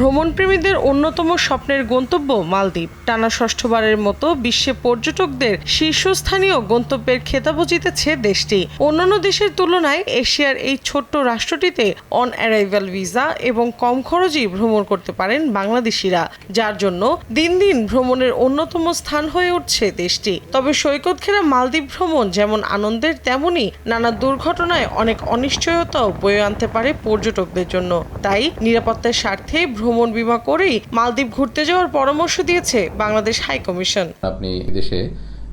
ভ্রমণপ্রেমীদের অন্যতম স্বপ্নের গন্তব্য মালদ্বীপ। টানা ষষ্ঠবারের মতো বিশ্বে পর্যটকদের শীর্ষস্থানীয় গন্তব্যের খেতাবও জিতেছে দেশটি। অন্যান্য দেশের তুলনায় এশিয়ার এই ছোট্ট রাষ্ট্রটিতে অন অ্যারাইভাল ভিসা এবং কম খরচেই ভ্রমণ করতে পারেন বাংলাদেশিরা, যার জন্য দিন দিন ভ্রমণের অন্যতম স্থান হয়ে উঠছে দেশটি। তবে সৈকত ঘেরা মালদ্বীপ ভ্রমণ যেমন আনন্দের তেমনই নানা দুর্ঘটনায় অনেক অনিশ্চয়তাও বয়ে আনতে পারে পর্যটকদের জন্য। তাই নিরাপত্তার স্বার্থে ভ্রমণ বিমা করেই মালদ্বীপ ঘুরতে যাওয়ার পরামর্শ দিয়েছে বাংলাদেশ হাই কমিশন। আপনি দেশে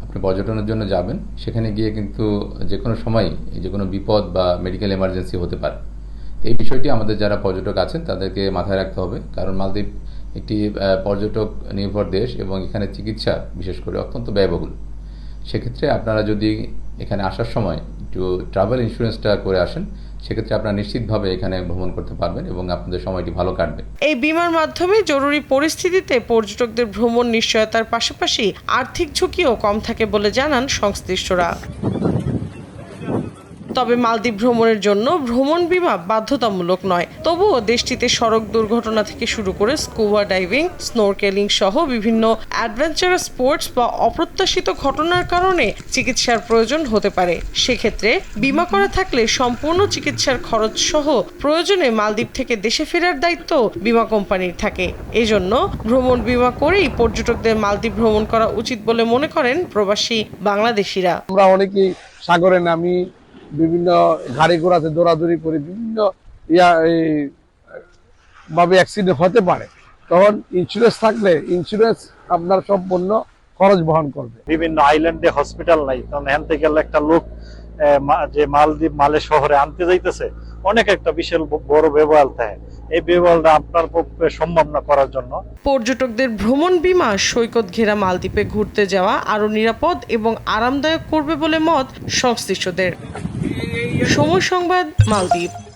আপনি পর্যটনের জন্য যাবেন, সেখানে গিয়ে কিন্তু যে কোনো সময় যে কোনো বিপদ বা মেডিকেল এমার্জেন্সি হতে পারে। এই বিষয়টি আমাদের যারা পর্যটক আছেন, তাদেরকে মাথায় রাখতে হবে। কারণ মালদ্বীপ একটি পর্যটক নির্ভর দেশ এবং এখানে চিকিৎসা বিশেষ করে অত্যন্ত ব্যয়বহুল। সেক্ষেত্রে আপনারা যদি এখানে আসার সময় একটু ট্রাভেল ইন্স্যুরেন্সটা করে আসেন সেক্ষেত্রে আপনারা নিশ্চিতভাবে এখানে ভ্রমণ করতে পারবেন এবং আপনাদের সময়টি ভালো কাটবে। এই বিমার মাধ্যমে জরুরি পরিস্থিতিতে পর্যটকদের ভ্রমণ নিশ্চয়তার পাশাপাশি আর্থিক ঝুঁকিও কম থাকে বলে জানান সংশ্লিষ্টরা। তবে মালদ্বীপ ভ্রমণের জন্য ভ্রমণ বিমা বাধ্যতামূলক নয়। তবুও দেশটিতে সড়ক দুর্ঘটনা থেকে শুরু করে স্কুবা ডাইভিং, স্নোরকেলিং সহ বিভিন্ন অ্যাডভেঞ্চারাস স্পোর্টস বা অপ্রত্যাশিত ঘটনার কারণে চিকিৎসার প্রয়োজন হতে পারে। সেক্ষেত্রে বিমা করা থাকলে সম্পূর্ণ চিকিৎসার খরচ সহ প্রয়োজনে মালদ্বীপ থেকে দেশে ফেরার দায়িত্ব বিমা কোম্পানির থাকে। এজন্য ভ্রমণ বিমা করেই পর্যটকদের মালদ্বীপ ভ্রমণ করা উচিত বলে মনে করেন প্রবাসী বাংলাদেশিরা। আমরা অনেকেই সাগরে নামি বিভিন্ন গাড়ি ঘোড়াতে দৌড়াদৌড়ি করে বিভিন্ন ইয়া এই ভাবে অ্যাক্সিডেন্ট হতে পারে। তখন ইন্স্যুরেন্স থাকলে ইন্স্যুরেন্স আপনার সম্পূর্ণ খরচ বহন করবে। বিভিন্ন আইল্যান্ডে হসপিটাল নাই কারণ এখান থেকে গেলে একটা লোক মা- যে মালদ্বীপ মালে শহরে আনতে যাইতেছে অনেক একটা বিশাল বড় ব্যবহার থাকে। এই ব্যবহারটা আপনার পক্ষে সম্ভব না করার জন্য। পর্যটকদের ভ্রমণ বিমা সৈকত ঘেরা মালদ্বীপে ঘুরতে যাওয়া আরও নিরাপদ এবং আরামদায়ক করবে বলে মত সংশ্লিষ্টদের। সময় সংবাদ মালদ্বীপ।